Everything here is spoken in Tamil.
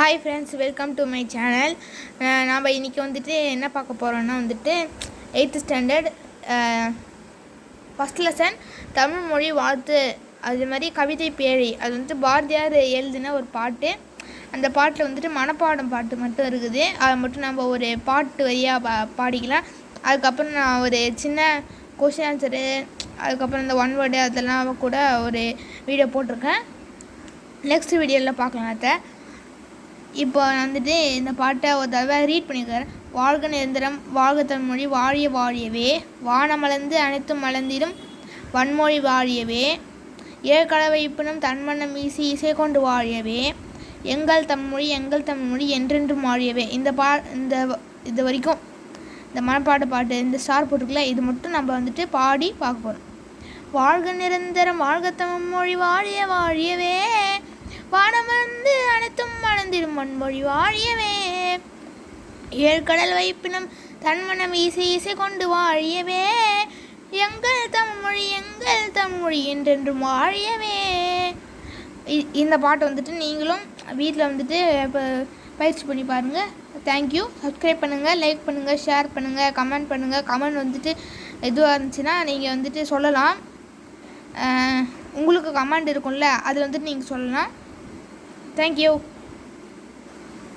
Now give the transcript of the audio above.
Hi friends welcome to my channel நாம் இன்றைக்கி வந்துட்டு என்ன பார்க்க போகிறோன்னா வந்துட்டு eighth standard first lesson Tamil மொழி வாழ்த்து. அது மாதிரி கவிதை பேழை. அது வந்துட்டு பாரதியார் எழுதின ஒரு பாட்டு. அந்த பாட்டில் வந்துட்டு மனப்பாடம் பாட்டு மட்டும் இருக்குது. அதை மட்டும் நம்ம ஒரு பாட்டு வரியாக பா பாடிக்கலாம். அதுக்கப்புறம் நான் ஒரு சின்ன கொஷின் ஆன்சரு அதுக்கப்புறம் இந்த ஒன் வேர்டு அதெல்லாம் கூட ஒரு வீடியோ போட்டிருக்கேன். நெக்ஸ்ட் வீடியோவில் பார்க்கலாம் அதை இப்போ நான் வந்துட்டு இந்த பாட்டை ஒரு தடவை ரீட் பண்ணிக்கிறேன் வாழ்க நிரந்தரம் வாழ்க தமிழ்மொழி வாழிய வாழியவே. வானமலர்ந்து அனைத்தும் மலர்ந்திடும் வன்மொழி வாழியவே. ஏற்கலவை இப்பினும் தன்மன்னம் வீசி இசை கொண்டு வாழியவே. எங்கள் தமிழ்மொழி எங்கள் தமிழ்மொழி என்றென்றும் வாழியவே. இந்த பா இந்த இது வரைக்கும் இந்த மனப்பாட்டு பாட்டு இந்த ஸ்டார் போட்டுக்கல இது மட்டும் நம்ம வந்துட்டு பாடி பார்க்க போகிறோம் வாழ்க நிரந்தரம் வாழ்க தமிழ்மொழி வாழிய வாழியவே. வானமர்ந்து மண்மொழி வாழியவே. ஏழ்கடல் வைப்பினம் தன்மனம் இசை இசை கொண்டு வாழியவே. எங்கள் தமிழ்மொழி எங்கள் தமிழ்மொழி என்றென்றும் வாழியவே. இந்த பாட்டை வந்துட்டு நீங்களும் வீட்டில் வந்துட்டு இப்போ பயிற்சி பண்ணி பாருங்கள் தேங்க்யூ சப்ஸ்கிரைப் பண்ணுங்கள் லைக் பண்ணுங்கள் ஷேர் பண்ணுங்கள் கமெண்ட் பண்ணுங்கள் கமெண்ட் வந்துட்டு எதுவாக இருந்துச்சுன்னா நீங்கள் வந்துட்டு சொல்லலாம். உங்களுக்கு கமெண்ட் இருக்கும்ல அது வந்துட்டு நீங்கள் சொல்லலாம். தேங்க்யூ